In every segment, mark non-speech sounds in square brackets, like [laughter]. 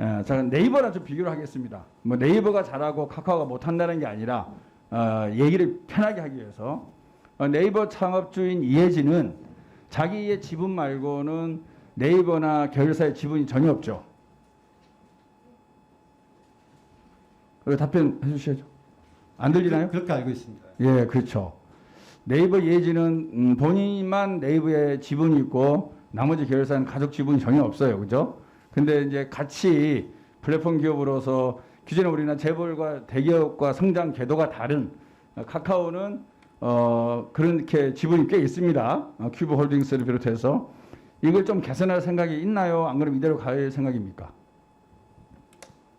예, 자 네이버랑 좀 비교를 하겠습니다. 뭐 네이버가 잘하고 카카오가 못한다는 게 아니라 어, 얘기를 편하게 하기 위해서 어, 네이버 창업주인 이혜진은 자기의 지분 말고는 네이버나 계열사의 지분이 전혀 없죠. 그 답변 해 주셔야죠. 안 들리나요? 그렇게 알고 있습니다. 예, 그렇죠. 네이버 예지는 음, 본인만 네이버에 지분이 있고 나머지 계열사는 가족 지분이 전혀 없어요. 그죠? 근데 이제 같이 플랫폼 기업으로서 기존에 우리는 재벌과 대기업과 성장 궤도가 다른 어, 카카오는 어, 그렇게 지분이 꽤 있습니다. 어, 큐브 홀딩스를 비롯해서 이걸 좀 개선할 생각이 있나요? 안 그러면 이대로 갈 생각입니까?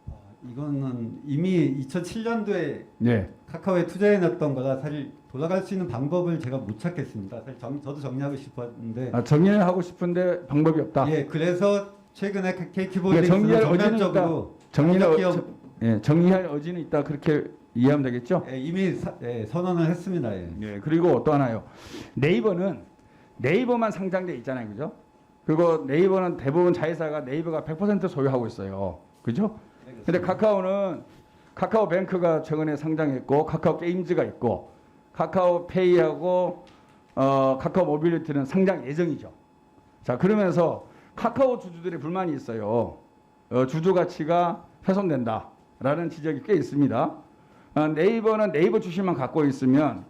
아, 이거는 이미 2007년도에 네. 카카오에 투자해 놨던 거라 사실 돌아갈 수 있는 방법을 제가 못 찾겠습니다. 사실 정, 저도 정리하고 싶었는데 아, 정리를 하고 싶은데 방법이 없다. 예 그래서 최근에 예, KT볼딩스는 정리할 의지는 전면적으로 정리할, 어, 기업 예, 정리할 의지는 있다 그렇게 이해하면 되겠죠? 예, 이미 사, 예, 선언을 했습니다. 예. 예, 그리고 또 하나요. 네이버는 네이버만 상장돼 있잖아요, 그죠? 그리고 네이버는 대부분 자회사가 네이버가 100% 소유하고 있어요, 그죠? 근데 카카오는 카카오뱅크가 최근에 상장했고 카카오 게임즈가 있고 카카오페이하고 어, 카카오 모빌리티는 상장 예정이죠. 자 그러면서 카카오 주주들의 불만이 있어요. 어, 주주 가치가 훼손된다라는 지적이 꽤 있습니다. 어, 네이버는 네이버 주식만 갖고 있으면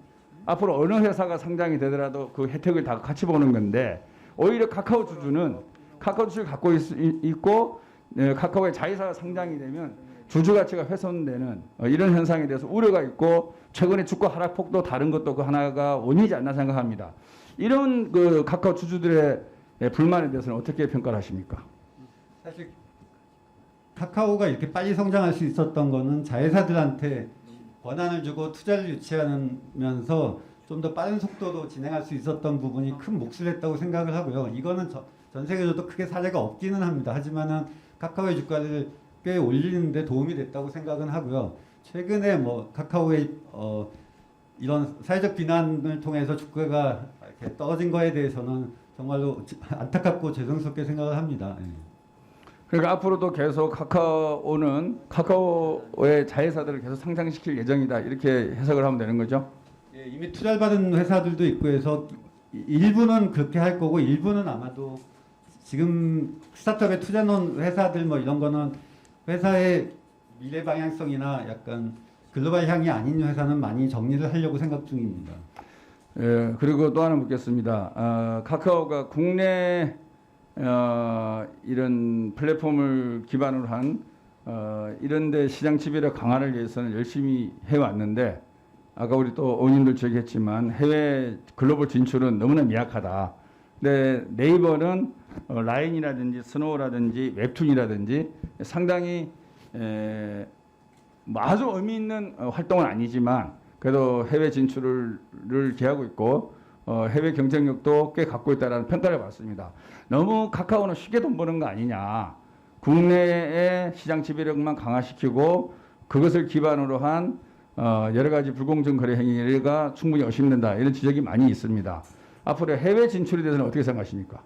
앞으로 어느 회사가 상장이 되더라도 그 혜택을 다 같이 보는 건데 오히려 카카오 주주는 카카오 주식을 갖고 있, 고 카카오의 자회사가 상장이 되면 주주 가치가 훼손되는 어, 이런 현상에 대해서 우려가 있고 최근에 주가 하락폭도 다른 것도 그 하나가 원인이지 않나 생각합니다. 이런 그 카카오 주주들의 예, 불만에 대해서는 어떻게 평가를 하십니까? 사실 카카오가 이렇게 빨리 성장할 수 있었던 거는 자회사들한테 권한을 주고 투자를 유치하면서 좀 더 빠른 속도로 진행할 수 있었던 부분이 큰 몫을 했다고 생각을 하고요. 이거는 저- 전 세계적으로 크게 사례가 없기는 합니다. 하지만은 카카오의 주가를 꽤 올리는데 도움이 됐다고 생각은 하고요. 최근에 뭐 카카오의 어 이런 사회적 비난을 통해서 주가가 떨어진 거에 대해서는 정말로 [laughs] 안타깝고 죄송스럽게 생각을 합니다. 예. 그러니까 앞으로도 계속 카카오는 카카오의 자회사들을 계속 상장시킬 예정이다 이렇게 해석을 하면 되는 거죠. 예, 이미 투자를 받은 회사들도 있고 해서 이- 일부는 그렇게 할 거고 일부는 아마도 지금 스타트업에 투자 놓은 회사들 뭐 이런 거는 회사의 미래 방향성이나 약간 글로벌 향이 아닌 회사는 많이 정리를 하려고 생각 중입니다. 예, 그리고 또 하나 묻겠습니다. 아, 카카오가 국내 어, 이런 플랫폼을 기반으로 한 어, 이런데 시장 지배력 강화를 위해서는 열심히 해왔는데 아까 우리 또 의원님들 제기했지만 해외 글로벌 진출은 너무나 미약하다. 근데 네이버는 어, 라인이라든지 스노우라든지 웹툰이라든지 상당히 에, 뭐 아주 의미 있는 어, 활동은 아니지만 그래도 해외 진출을 를 기하고 있고 어, 해외 경쟁력도 꽤 갖고 있다라는 평가를 받습니다. 너무 카카오는 쉽게 돈 버는 거 아니냐. 국내의 시장 지배력만 강화시키고 그것을 기반으로 한 어, 여러 가지 불공정 거래 행위가 충분히 의심된다 이런 지적이 많이 있습니다. 앞으로 해외 진출에 대해서는 어떻게 생각하십니까?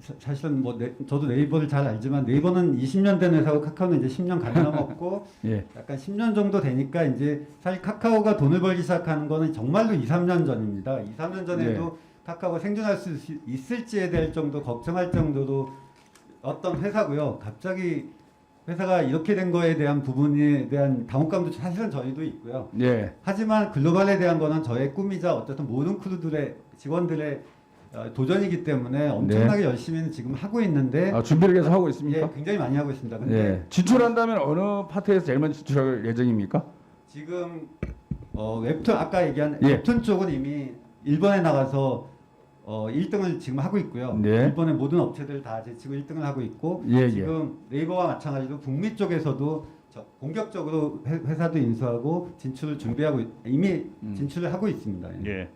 사- 사실은 뭐 네, 저도 네이버를 잘 알지만 네이버는 20년 된 회사고 카카오는 이제 10년 가량 [laughs] 넘었고 예, 약간 10년 정도 되니까 이제 사실 카카오가 돈을 벌기 시작하는 거는 정말로 2, 3년 전입니다. 2, 3년 전에도 카카오가 생존할 수 있- 있을지에 대할 정도 걱정할 정도로 어떤 회사고요. 갑자기 회사가 이렇게 된 거에 대한 부분에 대한 당혹감도 사실은 저희도 있고요. 예, 하지만 글로벌에 대한 거는 저의 꿈이자 어쨌든 모든 크루들의 직원들의 어, 도전이기 때문에 엄청나게 열심히는 지금 하고 있는데 아, 준비를 계속 하고 있습니까? 예, 굉장히 많이 하고 있습니다. 근데 예, 진출한다면 어느 파트에서 제일 먼저 진출할 예정입니까? 지금 어, 웹툰 아까 얘기한 예. 웹툰 쪽은 이미 일본에 나가서 어, 1등을 지금 하고 있고요. 네. 일본의 모든 업체들 다 지금 1등을 하고 있고 예, 예. 지금 네이버와 마찬가지로 북미 쪽에서도 저 공격적으로 회, 회사도 인수하고 진출을 준비하고 있- 이미 음. 진출을 하고 있습니다. 예. 예.